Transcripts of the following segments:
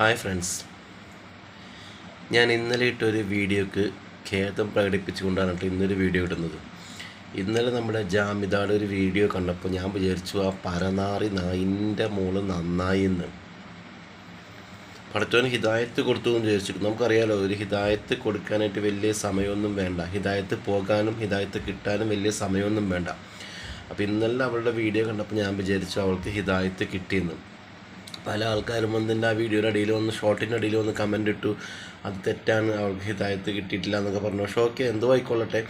Hi friends. ഞാൻ ഇന്നലെ ഇട്ടൊരു വീഡിയോക്ക് ഖേദം പ്രകടിപ്പിച്ചുകൊണ്ടാണ് കേട്ടോ ഇന്നൊരു വീഡിയോ ഇടുന്നത്. ഇന്നലെ നമ്മുടെ ജാമിതാടെ ഒരു വീഡിയോ കണ്ടപ്പോൾ ഞാൻ വിചാരിച്ചു ആ പരനാറി നായിന്റെ മോൾ നന്നായി എന്ന്. പഠിച്ചവന് ഹിദായത്ത് കൊടുത്തു എന്ന് വിചാരിച്ചു നമുക്കറിയാലോ ഒരു ഹിദായത്ത് കൊടുക്കാനായിട്ട് വലിയ സമയമൊന്നും വേണ്ട. ഹിദായത്ത് പോകാനും ഹിദായത്ത് കിട്ടാനും വലിയ സമയമൊന്നും വേണ്ട. അപ്പോൾ ഇന്നലെ അവളുടെ വീഡിയോ കണ്ടപ്പോൾ ഞാൻ വിചാരിച്ചു അവൾക്ക് ഹിദായത്ത് കിട്ടിയെന്ന്. പല ആൾക്കാരും വന്നിന്റെ ആ വീഡിയോയുടെ അടിയിൽ വന്ന് ഷോർട്ടിന്റെ അടിയിൽ വന്ന് കമന്റ് ഇട്ടു. അത് തെറ്റാണ്. അവൾക്ക് ഹിതായത് കിട്ടിയിട്ടില്ല എന്നൊക്കെ പറഞ്ഞു. പക്ഷേ ഓക്കെ എന്തോ ആയിക്കൊള്ളട്ടെ.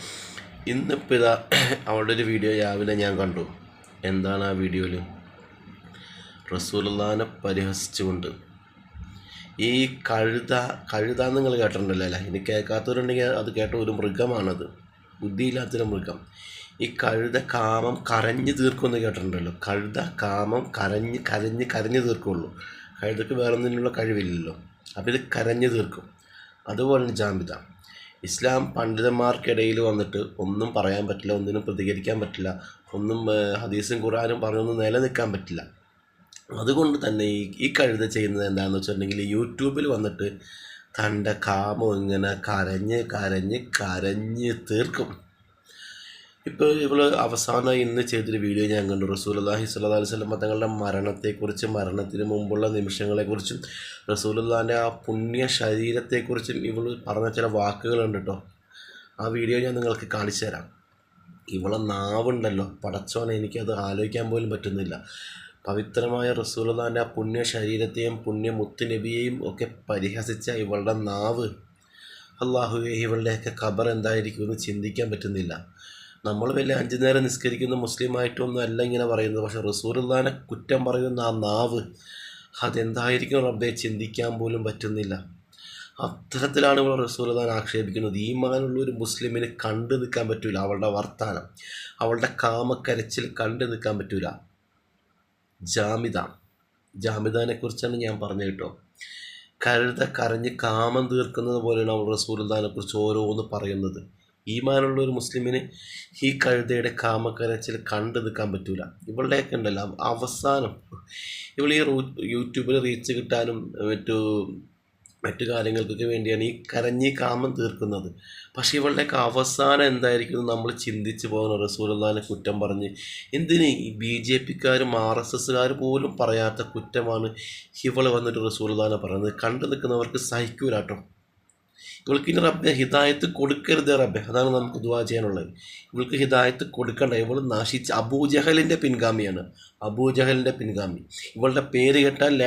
ഇന്നിപ്പോൾ ഇതാ അവളുടെ ഒരു വീഡിയോ രാവിലെ ഞാൻ കണ്ടു. എന്താണ് ആ വീഡിയോയിൽ റസൂലുള്ളാനെ പരിഹസിച്ചുകൊണ്ട്. ഈ കഴുത കഴുത നിങ്ങൾ കേട്ടിട്ടുണ്ടല്ലോ അല്ലേ? ഇനി കേൾക്കാത്തവരുണ്ടെങ്കിൽ അത് കേട്ട ഒരു മൃഗമാണത്. ബുദ്ധിയില്ലാത്തൊരു മൃഗം. ഈ കഴുത കാമം കരഞ്ഞു തീർക്കുമെന്ന് കേട്ടിട്ടുണ്ടല്ലോ. കഴുത കാമം കരഞ്ഞ് കരഞ്ഞ് കരഞ്ഞു തീർക്കുള്ളൂ. കഴുതക്ക് വേറെ ഒന്നിനുള്ള കഴിവില്ലല്ലോ. അപ്പോൾ ഇത് കരഞ്ഞു തീർക്കും. അതുപോലെയാണ് ജാമ്യത. ഇസ്ലാം പണ്ഡിതന്മാർക്കിടയിൽ വന്നിട്ട് ഒന്നും പറയാൻ പറ്റില്ല ഒന്നിനും പ്രതികരിക്കാൻ പറ്റില്ല ഒന്നും ഹദീസും ഖുറാനും പറഞ്ഞൊന്നും നിലനിൽക്കാൻ പറ്റില്ല. അതുകൊണ്ട് തന്നെ ഈ ഈ കഴുത ചെയ്യുന്നത് എന്താണെന്ന് വെച്ചിട്ടുണ്ടെങ്കിൽ യൂട്യൂബിൽ വന്നിട്ട് തന്റെ കാമം ഇങ്ങനെ കരഞ്ഞ് കരഞ്ഞ് കരഞ്ഞ് തീർക്കും. ഇപ്പോൾ ഇവൾ അവസാനം ഇന്ന് ചെയ്തൊരു വീഡിയോ ഞാൻ കണ്ടു. റസൂലുള്ളാഹി സ്വല്ലല്ലാഹി അലൈഹി വസല്ലം തങ്ങളുടെ മരണത്തെക്കുറിച്ച് മരണത്തിന് മുമ്പുള്ള നിമിഷങ്ങളെക്കുറിച്ചും റസൂലുള്ളാഹിന്റെ ആ പുണ്യ ശരീരത്തെക്കുറിച്ചും ഇവൾ പറഞ്ഞ ചില വാക്കുകളുണ്ട് കേട്ടോ ആ വീഡിയോ ഞാൻ നിങ്ങൾക്ക് കാണിച്ചു തരാം. ഇവളെ നാവുണ്ടല്ലോ. പടച്ചോനെ എനിക്കത് ആലോചിക്കാൻ പോലും പറ്റുന്നില്ല. പവിത്രമായ റസൂലുള്ളാഹിന്റെ ആ പുണ്യ ശരീരത്തെയും പുണ്യ മുത്തുനബിയെയും ഒക്കെ പരിഹസിച്ച ഇവളുടെ നാവ്. അള്ളാഹുവെ ഇവളുടെയൊക്കെ ഖബർ എന്തായിരിക്കും എന്ന് ചിന്തിക്കാൻ പറ്റുന്നില്ല. നമ്മൾ വലിയ അഞ്ചു നേരം നിസ്കരിക്കുന്ന മുസ്ലിമായിട്ടൊന്നും അല്ല ഇങ്ങനെ പറയുന്നത്. പക്ഷെ റസൂലുള്ളാഹിനെ കുറ്റം പറയുന്ന ആ നാവ് അതെന്തായിരിക്കും റബ്ബെ? ചിന്തിക്കാൻ പോലും പറ്റുന്നില്ല. അത്തരത്തിലാണ് ഇവിടെ റസൂലുള്ളാഹിനെ ആക്ഷേപിക്കുന്നത് ഈമാനുള്ള ഒരു മുസ്ലിമിന് കണ്ടു നിൽക്കാൻ പറ്റൂല. അവളുടെ വർത്താനം അവളുടെ കാമക്കരച്ചിൽ കണ്ടു നിൽക്കാൻ പറ്റൂല. ജാമിത ജാമിദാനെ കുറിച്ചാണ് ഞാൻ പറഞ്ഞു കേട്ടോ. കഴുത കരഞ്ഞ് കാമം തീർക്കുന്നത് പോലെയാണ് അവൾ റസൂലുള്ളാഹിനെ കുറിച്ച് ഓരോന്ന് പറയുന്നത്. ഈമാനുള്ള ഒരു മുസ്ലിമിന് ഈ കഴുതയുടെ കാമക്കരച്ചിൽ കണ്ടു നിൽക്കാൻ പറ്റൂല. ഇവളുടെയൊക്കെ ഉണ്ടല്ലോ. അവസാനം ഇവൾ ഈ യൂട്യൂബിൽ റീച്ച് കിട്ടാനും മറ്റു മറ്റു കാര്യങ്ങൾക്കൊക്കെ വേണ്ടിയാണ് ഈ കരഞ്ഞി കാമം തീർക്കുന്നത്. പക്ഷെ ഇവളുടെയൊക്കെ അവസാനം എന്തായിരിക്കും നമ്മൾ ചിന്തിച്ച് പോകുന്ന റസൂലുള്ളാഹിനെ കുറ്റം പറഞ്ഞ് എന്തിന് ഈ ബി ജെ പിക്കാരും ആർ എസ് എസ്സുകാർ പോലും പറയാത്ത കുറ്റമാണ് ഇവൾ വന്നിട്ട് റസൂലുള്ളാഹിനെ പറയുന്നത് കണ്ടു നിൽക്കുന്നവർക്ക് സഹിക്കൂല കേട്ടോ. ഇവൾക്ക് ഇനി റബ്ബെ ഹിദായത്ത് കൊടുക്കരുത് റബ്ബെ. അതാണ് നമുക്ക് ദുവാ ചെയ്യാനുള്ളത്. ഇവൾക്ക് ഹിദായത്ത് കൊടുക്കണ്ട. ഇവൾ നാശിച്ച് അബൂജഹലിന്റെ പിൻഗാമിയാണ്. അബൂജഹലിന്റെ പിൻഗാമി. ഇവളുടെ പേര് കേട്ടാൽ